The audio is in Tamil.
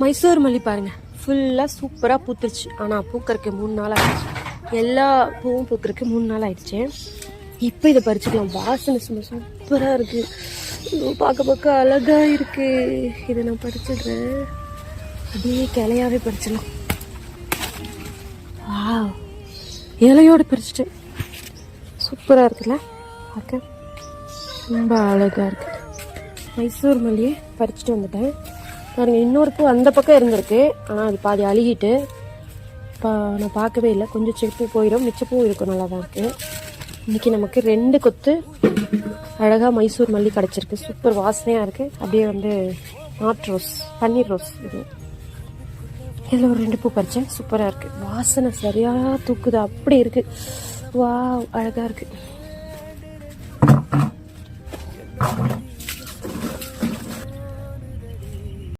மைசூர் மல்லி பாருங்க. ஃபுல்லாக சூப்பராக பூத்துருச்சு. ஆனால் பூக்கறக்கு மூணு நாள் ஆகிடுச்சு எல்லா பூவும் பூக்கறக்கு மூணு நாள் ஆகிடுச்சு இப்போ இதை பறிச்சுக்கலாம். வாசனை சும்மா சூப்பராக இருக்குது பார்க்க பார்க்க அழகாக இருக்குது இதை நான் பறிச்சிடுறேன். அப்படியே கிளையாகவே பறிச்சிடலாம். வா இலையோடு பறிச்சிட்டேன். சூப்பராக இருக்குல்ல? பார்க்க. ரொம்ப அழகாக இருக்குது மைசூர் மல்லியை பறிச்சுட்டு வந்துட்டேன். பாருங்க இன்னொரு பூ அந்த பக்கம் இருந்திருக்கு. ஆனால் அது பாதி அழுகிட்டு பா நான் பார்க்கவே இல்லை. கொஞ்சம் செப்பு போயிடும் மிச்ச பூ இருக்கும் நல்லா தான் இருக்குது இன்றைக்கி நமக்கு ரெண்டு கொத்து அழகாக மைசூர் மல்லி கிடச்சிருக்கு. சூப்பர் வாசனையாக இருக்குது அப்படியே வந்து நாட் ரோஸ் பன்னீர் ரோஸ் இது. இதில் ஒரு ரெண்டு பூ பறித்தேன் சூப்பராக இருக்குது வாசனை சரியாக தூக்குது. அப்படி இருக்குது வா அழகாக இருக்குது